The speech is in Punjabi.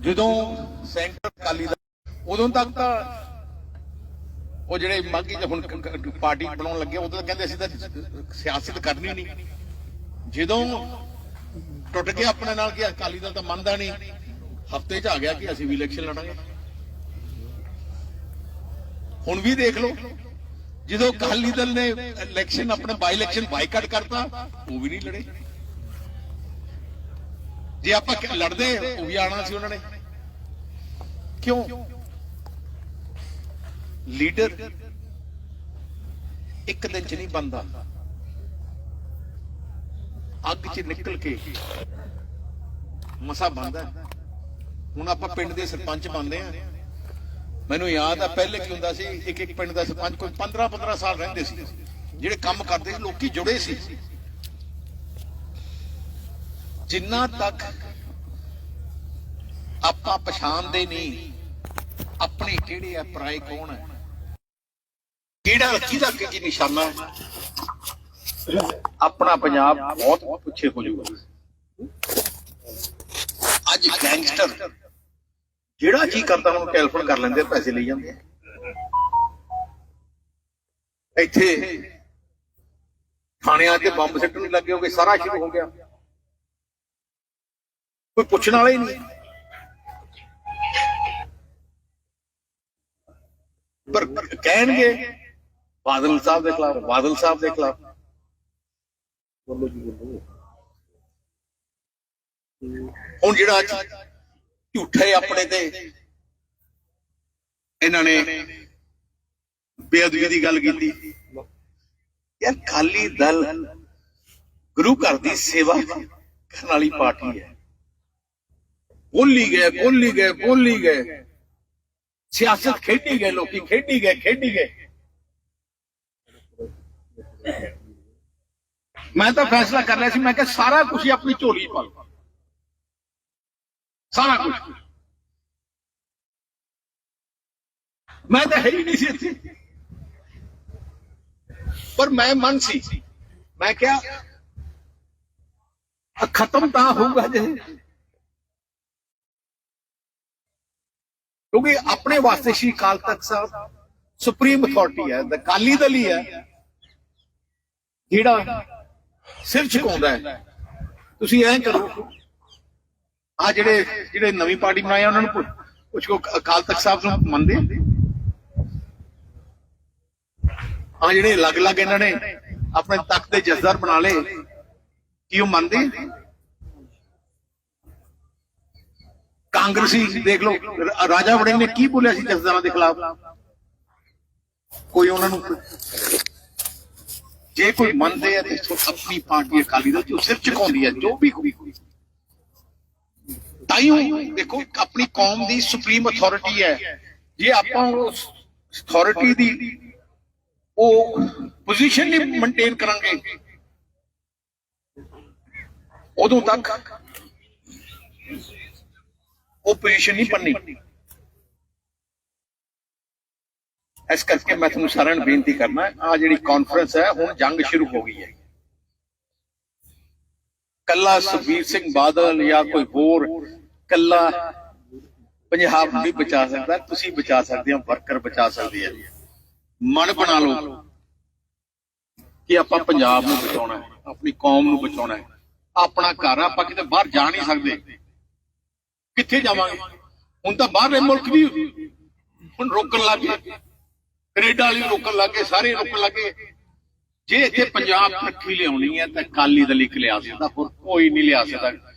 ਜਦੋਂ ਸੈਂਟਰ ਅਕਾਲੀ ਦਾ ਉਦੋਂ ਤੱਕ ਤਾਂ ਉਹ ਜਿਹੜੇ ਮਾਗੀ ਹੁਣ ਪਾਰਟੀ ਬਣਾਉਣ ਲੱਗੇ, ਉਦੋਂ ਤਾਂ ਕਹਿੰਦੇ ਅਸੀਂ ਤਾਂ ਸਿਆਸਤ ਕਰਨੀ ਨਹੀਂ। ਜਦੋਂ ਟੁੱਟ ਗਿਆ ਆਪਣੇ ਨਾਲ ਕਿ ਅਕਾਲੀ ਦਲ ਤਾਂ ਮੰਨਦਾ ਨਹੀਂ, ਹਫ਼ਤੇ 'ਚ ਆ ਗਿਆ ਕਿ ਅਸੀਂ ਵੀ ਇਲੈਕਸ਼ਨ ਲੜਾਂਗੇ। ਹੁਣ ਵੀ ਦੇਖ ਲਓ, ਜਦੋਂ ਅਕਾਲੀ ਦਲ ਨੇ ਇਲੈਕਸ਼ਨ ਆਪਣੇ ਬਾਈ ਇਲੈਕਸ਼ਨ ਬਾਈਕਾਟ ਕਰਤਾ, ਉਹ ਵੀ ਨਹੀਂ ਲੜੇ। ਜੇ ਆਪਾਂ ਲੜਦੇ ਉਹ ਵੀ ਆਣਾ ਸੀ ਉਹਨਾਂ ਨੇ। ਕਿਉਂ? ਲੀਡਰ ਇੱਕ ਦਿਨ ਚ ਨਹੀਂ ਬੰਦਾ ਅੱਗ ਚ ਨਿਕਲ ਕੇ ਮਸਾ ਬੰਦਾ ਹੁਣ ਆਪਾਂ ਪਿੰਡ ਦੇ ਸਰਪੰਚ ਬਣਦੇ ਆ ਮੈਨੂੰ ਯਾਦ ਆ, ਪਹਿਲੇ ਕੀ ਹੁੰਦਾ ਸੀ ਇੱਕ ਇੱਕ ਪਿੰਡ ਦਾ ਸਰਪੰਚ ਕੋਈ 15 15 ਸਾਲ ਰਹਿੰਦੇ ਸੀ, ਜਿਹੜੇ ਕੰਮ ਕਰਦੇ ਸੀ, ਲੋਕੀ ਜੁੜੇ ਸੀ। ਜਿੰਨਾ ਤੱਕ ਆਪਾਂ ਪਛਾਣਦੇ ਨਹੀਂ, ਆਪਣੇ ਕਿਹੜੇ ਆ ਪਰਾਏ ਕੌਣ ਹੈ ਕਿਹੜਾ ਕਿਹਦਾ ਕੀ ਨਿਸ਼ਾਨਾ ਹੈ? ਆਪਣਾ ਪੰਜਾਬ ਬਹੁਤ ਪਿੱਛੇ ਹੋ ਜਾਊਗਾ। ਅੱਜ ਗੈਂਗਸਟਰ, ਜਿਹੜਾ ਜੀ ਕਰਦਾ ਉਹਨੂੰ ਟੈਲੀਫੋਨ ਕਰ ਲੈਂਦੇ ਪੈਸੇ ਲਈ ਜਾਂਦੇ ਇੱਥੇ ਥਾਣਿਆਂ 'ਚ ਬੰਬ ਸਿੱਟਣ ਨਹੀਂ ਲੱਗੇ ਹੋਗੇ, ਸਾਰਾ ਸ਼ੁਰੂ ਹੋ ਗਿਆ। ਕੋਈ ਪੁੱਛਣ ਵਾਲਾ ਹੀ ਨਹੀਂ। ਪਰ ਕਹਿਣਗੇ ਬਾਦਲ ਸਾਹਿਬ ਦੇ ਖਿਲਾਫ, ਬਾਦਲ ਸਾਹਿਬ ਦੇ ਖਿਲਾਫ। ਬੋਲੋ ਜੀ, ਬੋਲੋ। ਹੁਣ ਜਿਹੜਾ ਅੱਜ ਝੂਠੇ ਆਪਣੇ ਤੇ ਇਹਨਾਂ ਨੇ ਬੇਅਦਬੀ ਦੀ ਗੱਲ ਕੀਤੀ। ਯਾਰ ਖਾਲੀ ਦਲ ਗੁਰੂ ਘਰ ਦੀ ਸੇਵਾ ਕਰਨ ਵਾਲੀ ਪਾਰਟੀ ਹੈ। ਬੋਲੀ ਗਏ ਬੋਲੀ ਗਏ ਬੋਲੀ ਗਏ ਸਿਆਸਤ ਖੇਡੀ ਗਏ ਲੋਕੀ ਖੇਡੀ ਗਏ ਖੇਡੀ ਗਏ ਮੈਂ ਤਾਂ ਫੈਸਲਾ ਕਰ ਲਿਆ ਸੀ ਮੈਂ ਕਿਹਾ ਸਾਰਾ ਕੁਝ ਹੀ ਆਪਣੀ ਝੋਲੀ 'ਚ ਪਾ ਲਓ ਸਾਰਾ ਕੁਝ ਮੈਂ ਤਾਂ ਹੈ ਹੀ ਨਹੀਂ ਸੀ ਇੱਥੇ ਪਰ ਮੈਂ ਮਨ ਸੀ ਮੈਂ ਕਿਉਂਕਿ ਆਪਣੇ ਵਾਸਤੇ ਸ਼੍ਰੀ ਅਕਾਲ ਤਖਤ ਸਾਹਿਬ ਸੁਪਰੀਮ ਅਥਾਰਟੀ ਹੈ ਅਕਾਲੀ ਦਲ ਹੀ ਹੈ। ਜਿਹੜਾ ਸਿਰ ਝੁਕਾਉਂਦਾ ਹੈ। ਤੁਸੀਂ ਐਂ ਕਰੋ, ਆ ਜਿਹੜੇ ਜਿਹੜੇ ਨਵੀਂ ਪਾਰਟੀ ਬਣਾਈ ਉਹਨਾਂ ਨੂੰ ਪੁੱਛ- ਪੁੱਛੋ ਅਕਾਲ ਤਖਤ ਸਾਹਿਬ ਨੂੰ ਮੰਨਦੇ ਆ? ਜਿਹੜੇ ਅਲੱਗ-ਅਲੱਗ ਇਹਨਾਂ ਨੇ ਆਪਣੇ ਤਖਤ ਦੇ ਜਜ਼ਦਾਰ ਬਣਾ ਲਏ, ਕੀ ਉਹ ਮੰਨਦੇ ਕਾਂਗਰਸੀ ਦੇਖ ਲਓ। ਰਾਜਾ ਵੜਿੰਗ ਨੇ ਕੀ ਬੋਲਿਆ ਸੀ ਜਜ਼ਦਾਰਾਂ ਦੇ ਖਿਲਾਫ? ਕੋਈ ਉਹਨਾਂ ਨੂੰ ਜੇ ਕੋਈ ਮੰਨਦੇ ਆ ਤੇ ਆਪਣੀ ਪਾਰਟੀ ਅਕਾਲੀ ਦਲ ਜੋ ਸਿਰ ਝੁਕਾਉਂਦੀ ਹੈ ਜੋ ਵੀ ਕੋਈ ਤਾਈਓ ਦੇਖੋ, ਆਪਣੀ ਕੌਮ ਦੀ ਸੁਪਰੀਮ ਅਥਾਰਟੀ ਹੈ। ਜੇ ਆਪਾਂ ਉਸ ਅਥਾਰਟੀ ਦੀ ਉਹ ਪੋਜੀਸ਼ਨ ਨਹੀਂ ਮੇਨਟੇਨ ਕਰਾਂਗੇ, ਉਦੋਂ ਤੱਕ ਉਹ ਪੋਜੀਸ਼ਨ ਨਹੀਂ ਬਣਨੀ ਇਸ ਕਰਕੇ ਮੈਂ ਤੁਹਾਨੂੰ ਸਾਰਿਆਂ ਨੂੰ ਬੇਨਤੀ ਕਰਨਾ ਆ ਜਿਹੜੀ ਕਾਨਫਰੰਸ ਹੈ, ਹੁਣ ਜੰਗ ਸ਼ੁਰੂ ਹੋ ਗਈ ਹੈ। ਕੱਲਾ ਸੁਖਬੀਰ ਸਿੰਘ ਬਾਦਲ ਜਾਂ ਕੋਈ ਹੋਰ, ਕੱਲਾ ਪੰਜਾਬ ਨੂੰ ਨਹੀਂ ਬਚਾ ਸਕਦਾ, ਤੁਸੀਂ ਬਚਾ ਸਕਦੇ ਹੋ ਵਰਕਰ ਬਚਾ ਸਕਦੇ ਆ। ਮਨ ਬਣਾ ਲਓ ਕਿ ਆਪਾਂ ਪੰਜਾਬ ਨੂੰ ਬਚਾਉਣਾ ਹੈ, ਆਪਣੀ ਕੌਮ ਨੂੰ ਬਚਾਉਣਾ ਹੈ। ਆਪਣਾ ਘਰ ਆਪਾਂ ਕਿਤੇ ਬਾਹਰ ਜਾ ਨਹੀਂ ਸਕਦੇ। ਕਿੱਥੇ ਜਾਵਾਂਗੇ? ਹੁਣ ਤਾਂ ਬਾਹਰਲੇ ਮੁਲਕ ਵੀ ਹੁਣ ਰੋਕਣ ਲੱਗ ਗਏ। ਕੈਨੇਡਾ ਵਾਲੇ ਵੀ ਰੋਕਣ ਲੱਗ ਗਏ, ਸਾਰੇ ਰੋਕਣ ਲੱਗ ਗਏ। ਜੇ ਇੱਥੇ ਪੰਜਾਬ ਤਰੱਕੀ ਲਿਆਉਣੀ ਹੈ, ਤਾਂ ਕਾਲੀ ਦਲ ਇੱਕ ਲਿਆ ਸਕਦਾ, ਹੋਰ ਕੋਈ ਨਹੀਂ ਲਿਆ ਸਕਦਾ।